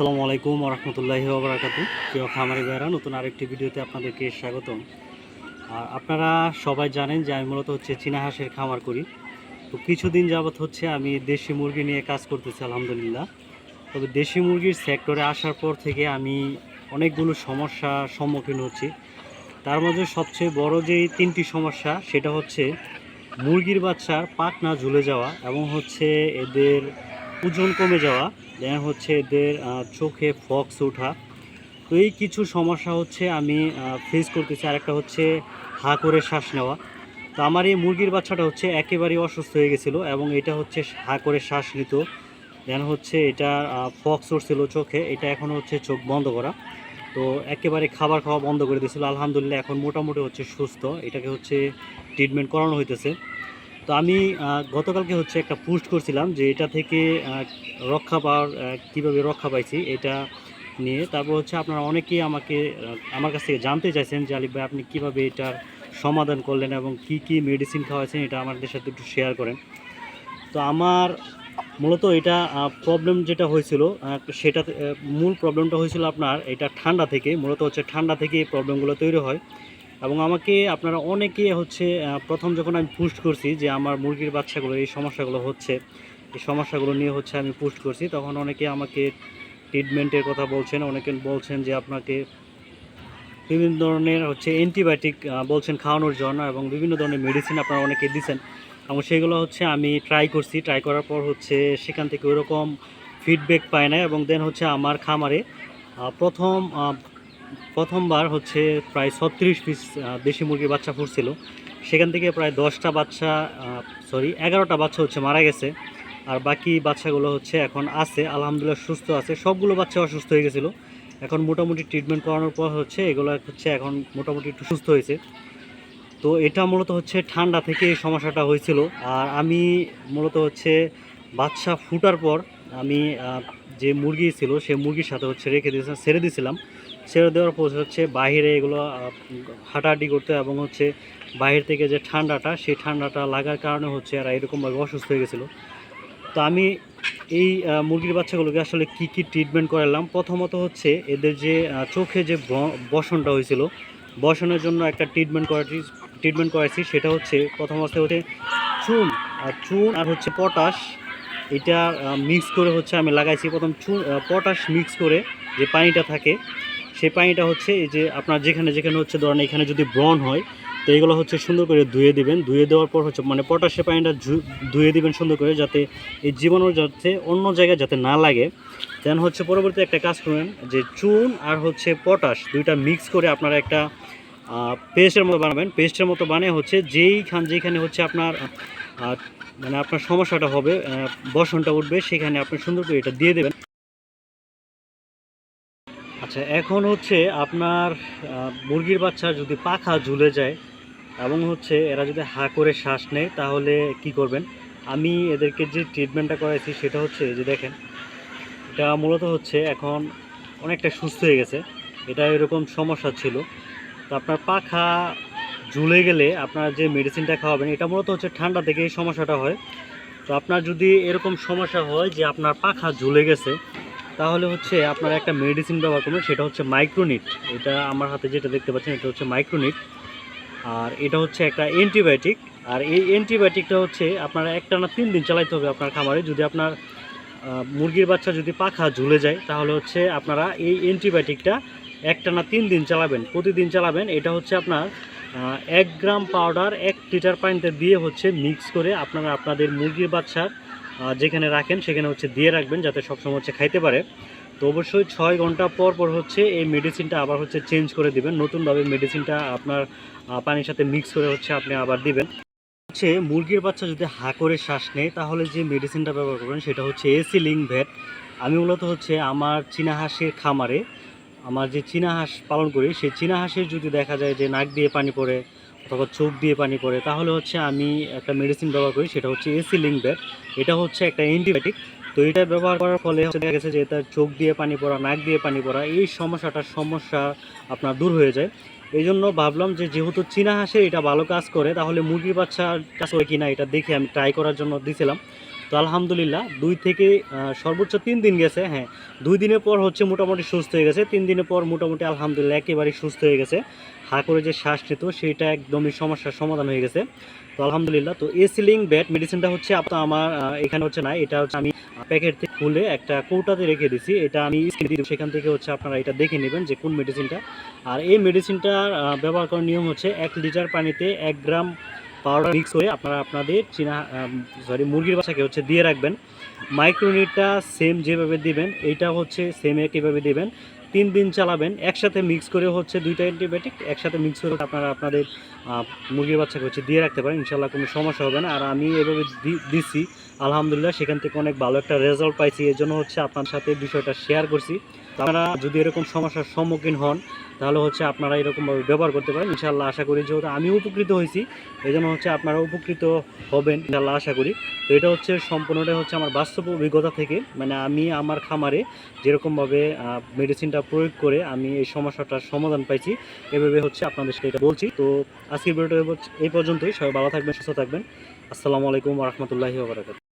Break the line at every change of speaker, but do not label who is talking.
আসসালামু আলাইকুম রহমতুল্লাহি ওবরাকাতু প্রিয় খামারি ভাইরা নতুন আরেকটি ভিডিওতে আপনাদেরকে স্বাগতম। আর আপনারা সবাই জানেন যে আমি মূলত হচ্ছে চীনা হাঁসের খামার করি। তো কিছুদিন যাবৎ হচ্ছে আমি দেশি মুরগি নিয়ে কাজ করতেছি, আলহামদুলিল্লাহ। তবে দেশি মুরগির সেক্টরে আসার পর থেকে আমি অনেকগুলো সমস্যার সম্মুখীন হচ্ছি। তার মধ্যে সবচেয়ে বড় যেই তিনটি সমস্যা, সেটা হচ্ছে মুরগির বাচ্চার পাক না ঝুলে যাওয়া এবং হচ্ছে এদের ওজন কমে যাওয়া হচ্ছে এদের চোখে ফক্স ওঠা। তো এই কিছু সমস্যা হচ্ছে আমি ফেস করতেছি। আর একটা হচ্ছে হা করে শ্বাস নেওয়া। তো আমার এই মুরগির বাচ্চাটা হচ্ছে একেবারেই অসুস্থ হয়ে গেছিল এবং এটা হচ্ছে হা করে শ্বাস নিত। দেন হচ্ছে এটা ফক্স উঠছিল চোখে। এটা এখন হচ্ছে চোখ বন্ধ করা। তো একেবারে খাবার খাওয়া বন্ধ করে দিয়েছিল। আলহামদুলিল্লাহ এখন মোটামুটি হচ্ছে সুস্থ। এটাকে হচ্ছে ট্রিটমেন্ট করানো হইতেছে। তো আমি গতকালকে হচ্ছে একটা পোস্ট করছিলাম যে এটা থেকে রক্ষা পাওয়ার কীভাবে রক্ষা পাইছি এটা নিয়ে। তারপর হচ্ছে আপনারা অনেকেই আমাকে আমার কাছ থেকে জানতে চাইছেন যে, আলিফ ভাই, আপনি কীভাবে এটার সমাধান করলেন এবং কি কি মেডিসিন খাওয়াইছেন এটা আমাদের সাথে একটু শেয়ার করেন। তো আমার মূলত এটা প্রবলেম যেটা হয়েছিল সেটা মূল প্রবলেমটা হয়েছিল আপনার এটা ঠান্ডা থেকে, মূলত হচ্ছে ঠান্ডা থেকে এই প্রবলেমগুলো তৈরি হয়। এবং আমাকে আপনারা অনেকে হচ্ছে প্রথম যখন আমি পোস্ট করছি যে আমার মুরগির বাচ্চাগুলো, এই সমস্যাগুলো হচ্ছে, এই সমস্যাগুলো নিয়ে হচ্ছে আমি পোস্ট করছি, তখন অনেকে আমাকে ট্রিটমেন্টের কথা বলছেন, অনেকে বলছেন যে আপনাকে বিভিন্ন ধরনের হচ্ছে অ্যান্টিবায়োটিক বলছেন খাওয়ানোর জন্য এবং বিভিন্ন ধরনের মেডিসিন আপনারা অনেকে দিচ্ছেন এবং সেগুলো হচ্ছে আমি ট্রাই করছি ট্রাই করার পর হচ্ছে সেখান থেকে ওরকম ফিডব্যাক পায় না এবং দেন হচ্ছে আমার খামারে প্রথম প্রথমবার হচ্ছে প্রায় ছত্রিশ পিস দেশি মুরগির বাচ্চা ফুটছিল। সেখান থেকে প্রায় দশটা বাচ্চা সরি এগারোটা বাচ্চা হচ্ছে মারা গেছে। আর বাকি বাচ্চাগুলো হচ্ছে এখন আছে, আলহামদুলিল্লাহ সুস্থ আছে। সবগুলো বাচ্চা অসুস্থ হয়ে গেছিল। এখন মোটামুটি ট্রিটমেন্ট করানোর পর হচ্ছে এগুলো হচ্ছে এখন মোটামুটি একটু সুস্থ হয়েছে। তো এটা মূলত হচ্ছে ঠান্ডা থেকে এই সমস্যাটা হয়েছিল। আর আমি মূলত হচ্ছে বাচ্চা ফুটার পর আমি যে মুরগি ছিল সেই মুরগির সাথে হচ্ছে রেখে দিয়েছিলাম, ছেড়ে দিয়েছিলাম। ছেড়ে দেওয়ার পর হচ্ছে বাইরে এগুলো হাঁটাহাঁটি করতে এবং হচ্ছে বাইরে থেকে যে ঠান্ডাটা, সেই ঠান্ডাটা লাগার কারণে হচ্ছে এরা এরকমভাবে অসুস্থ হয়ে গেছিল। তো আমি এই মুরগির বাচ্চাগুলোকে আসলে কি কি ট্রিটমেন্ট করালাম? প্রথমত হচ্ছে এদের যে চোখে যে বসনটা হয়েছিল, বসনের জন্য একটা ট্রিটমেন্ট করাটি ট্রিটমেন্ট করাইছি। সেটা হচ্ছে প্রথম অবস্থায় হচ্ছে চুন, আর চুন আর হচ্ছে পটাশ, এটা মিক্স করে হচ্ছে আমি লাগাইছি। প্রথম চুন পটাশ মিক্স করে যে পানিটা থাকে সেই পানিটা হচ্ছে এই যে আপনার যেখানে যেখানে হচ্ছে ধরেন এখানে যদি ব্রণ হয়, তো এগুলো হচ্ছে সুন্দর করে ধুয়ে দিবেন। ধুয়ে দেওয়ার পর হচ্ছে মানে পটাশের পানিটা ধুয়ে দিবেন সুন্দর করে যাতে এই জীবাণু যাতে অন্য জায়গায় যাতে না লাগে। দেন হচ্ছে পরবর্তী একটা কাজ করবেন যে চুন আর হচ্ছে পটাশ দুইটা মিক্স করে আপনারা একটা পেস্টের মতো বানাবেন। পেস্টের মতো বানিয়ে হচ্ছে যেইখান যেখানে হচ্ছে আপনার মানে আপনার সমস্যাটা হবে বসনটা উঠবে, সেখানে আপনি সুন্দর করে এটা দিয়ে দেবেন। আচ্ছা এখন হচ্ছে আপনার মুরগির বাচ্চা যদি পাখা ঝুলে যায় এবং হচ্ছে এরা যদি হা করে শ্বাস নেয়, তাহলে কি করবেন? আমি এদেরকে যে ট্রিটমেন্টটা করাইছি সেটা হচ্ছে যে দেখেন, এটা মূলত হচ্ছে এখন অনেকটা সুস্থ হয়ে গেছে। এটা এরকম সমস্যা ছিল। তো আপনার পাখা ঝুলে গেলে আপনার যে মেডিসিনটা খাওয়াবেন, এটা মূলত হচ্ছে ঠান্ডা থেকে এই সমস্যাটা হয়। তো আপনার যদি এরকম সমস্যা হয় যে আপনার পাখা ঝুলে গেছে তাহলে হচ্ছে আপনার একটা মেডিসিন ব্যবহার করবেন, সেটা হচ্ছে মাইক্রোনিট এটা আমার হাতে যেটা দেখতে পাচ্ছেন, এটা হচ্ছে মাইক্রোনিট আর এটা হচ্ছে একটা অ্যান্টিবায়োটিক আর এই অ্যান্টিবায়োটিকটা হচ্ছে আপনারা একটা না তিন দিন চালাইতে হবে আপনার খামারে। যদি আপনার মুরগির বাচ্চা যদি পাখা ঝুলে যায়, তাহলে হচ্ছে আপনারা এই অ্যান্টিবায়োটিকটা একটা না তিন দিন চালাবেন। প্রতিদিন চালাবেন। এটা হচ্ছে আপনার এক গ্রাম পাউডার এক লিটার পানিতে দিয়ে হচ্ছে মিক্স করে আপনারা আপনাদের মুরগির বাচ্চার যেখানে রাখেন, সেখানে হচ্ছে দিয়ে রাখবেন যাতে সবসময় হচ্ছে খাইতে পারে। তো অবশ্যই ছয় ঘণ্টা পর পর হচ্ছে এই মেডিসিনটা আবার হচ্ছে চেঞ্জ করে দিবেন। নতুনভাবে মেডিসিনটা আপনার পানির সাথে মিক্স করে হচ্ছে আপনি আবার দিবেন। হচ্ছে মুরগির বাচ্চা যদি হা করে শ্বাস নেয়, তাহলে যে মেডিসিনটা ব্যবহার করবেন সেটা হচ্ছে এসি লিঙ্ক ভ্যাট আমি মূলত হচ্ছে আমার চীনা হাঁসের খামারে, আমার যে চীনা হাঁস পালন করি, সেই চীনা হাঁসের যদি দেখা যায় যে নাক দিয়ে পানি পড়ে অথবা চোখ দিয়ে পানি পড়ে, তাহলে হচ্ছে আমি একটা মেডিসিন ব্যবহার করি, সেটা হচ্ছে এসি লিঙ্ক ব্যাগ এটা হচ্ছে একটা অ্যান্টিবায়োটিক তো এটা ব্যবহার করার ফলে হচ্ছে দেখা গেছে যে তার চোখ দিয়ে পানি পড়া, নাক দিয়ে পানি পড়া, এই সমস্যাটার সমস্যা আপনার দূর হয়ে যায়। এই জন্য ভাবলাম যে যেহেতু চীনা হাসে এটা ভালো কাজ করে, তাহলে মুরগির বাচ্চা কাজ করে কিনা এটা দেখে আমি ট্রাই করার জন্য দিয়েছিলাম তো আলহামদুলিল্লাহ, দুই থেকে সর্বোচ্চ তিন দিন গেছে হ্যাঁ। দুই দিনের পর হচ্ছে মোটামুটি সুস্থ হয়ে গেছে, তিন দিনের পর মোটামুটি আলহামদুলিল্লাহ একেবারেই সুস্থ হয়ে গেছে। হা করে যে শ্বাস নিত সেটা একদমই সমস্যার সমাধান হয়ে গেছে। তো আলহামদুলিল্লাহ, তো এসিলিং ব্যাট মেডিসিনটা হচ্ছে আপনার আমার এখানে হচ্ছে না, এটা হচ্ছে আমি প্যাকেট থেকে খুলে একটা কৌটাতে রেখে দিছি, এটা আমি সেখান থেকে হচ্ছে আপনারা এটা দেখে নেবেন যে কোন মেডিসিনটা। আর এই মেডিসিনটা ব্যবহার করার নিয়ম হচ্ছে এক লিটার পানিতে এক গ্রাম পাউডার মিক্স করে আপনারা আপনাদের চীনা সরি মুরগির বাচ্চাকে হচ্ছে দিয়ে রাখবেন। মাইক্রোনিটটা সেম যেভাবে দিবেন, এইটা হচ্ছে সেম একইভাবে দিবেন। তিন দিন চালাবেন, একসাথে মিক্স করে হচ্ছে দুইটা অ্যান্টিবায়োটিক একসাথে মিক্স করে আপনারা আপনাদের মুরগির বাচ্চাকে হচ্ছে দিয়ে রাখতে পারেন। ইনশাল্লাহ কোনো সমস্যা হবে না। আর আমি এভাবে দিছি, আলহামদুলিল্লাহ সেখান থেকে অনেক ভালো একটা রেজাল্ট পাইছি। এর জন্য হচ্ছে আপনার সাথে বিষয়টা শেয়ার করছি। আপনারা যদি এরকম সমস্যার সম্মুখীন হন, তাহলে হচ্ছে আপনারা এরকমভাবে ব্যবহার করতে পারেন। ইনশাল্লাহ আশা করি যেহেতু আমি উপকৃত হয়েছি এই জন্য হচ্ছে আপনারা উপকৃত হবেন ইনশাল্লাহ আশা করি। তো এটা হচ্ছে সম্পূর্ণটা হচ্ছে আমার বাস্তব অভিজ্ঞতা থেকে মানে আমি আমার খামারে যেরকমভাবে মেডিসিনটা প্রয়োগ করে আমি এই সমস্যাটার সমাধান পাইছি, এভাবে হচ্ছে আপনাদের সাথে এটা বলছি। তো আজকের ভিডিওটা এই পর্যন্তই। সবাই ভালো থাকবেন, সুস্থ থাকবেন। আসসালামু আলাইকুম রহমতুল্লাহি ওবরাকাত